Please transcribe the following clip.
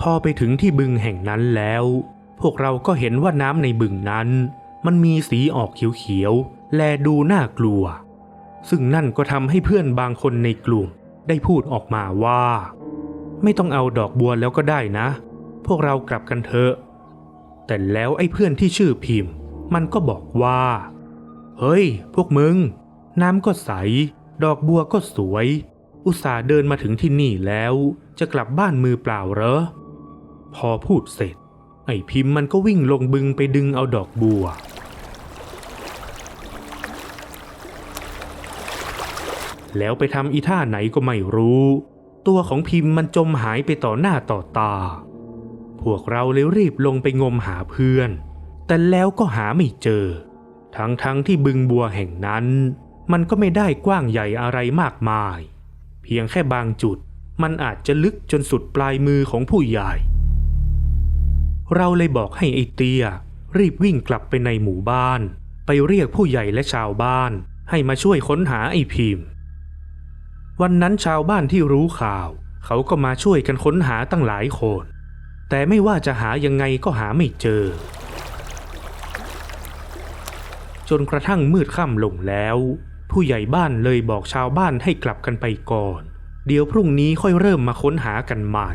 พอไปถึงที่บึงแห่งนั้นแล้ว พวกเราก็เห็นว่าน้ำในบึงนั้น มันมีสีออกเขียวๆ แลดูน่ากลัว ซึ่งนั่นก็ทำให้เพื่อนบางคนในกลุ่มได้พูดออกมาว่า ไม่ต้องเอาดอกบัวแล้วก็ได้นะ พวกเรากลับกันเถอะ แต่แล้วไอ้เพื่อนที่ชื่อพิมพ์ มันก็บอกว่า เฮ้ย พวกมึง น้ำก็ใส ดอกบัวก็สวย อุตส่าห์เดินมาถึงที่นี่แล้ว จะกลับบ้านมือเปล่าเหรอ พอพูดเสร็จ ไอ้พิมพ์มันก็วิ่งลงบึงไปดึงเอาดอกบัว แล้วไปทำอีท่าไหนก็ไม่รู้ ตัวของพิมพ์มันจมหายไปต่อหน้าต่อตา พวกเราเลยรีบลงไปงมหาเพื่อน แต่แล้วก็หาไม่เจอ ทั้งๆทที่บึงบัวแห่งนั้น มันก็ไม่ได้กว้างใหญ่อะไรมากมาย เพียงแค่บางจุดมันอาจจะลึกจนสุดปลายมือของผู้ใหญ่ เราเลยบอกให้ไอเตีย รีบวิ่งกลับไปในหมู่บ้าน ไปเรียกผู้ใหญ่และชาวบ้าน ให้มาช่วยค้นหาไอพิมพ์ วันนั้นชาวบ้านที่รู้ข่าว เขาก็มาช่วยกันค้นหาตั้งหลายคน แต่ไม่ว่าจะหายังไงก็หาไม่เจอ จนกระทั่งมืดค่ำลงแล้ว ผู้ใหญ่บ้านเลยบอกชาวบ้านให้กลับกันไปก่อน เดี๋ยวพรุ่งนี้ค่อยเริ่มมาค้นหากันใหม่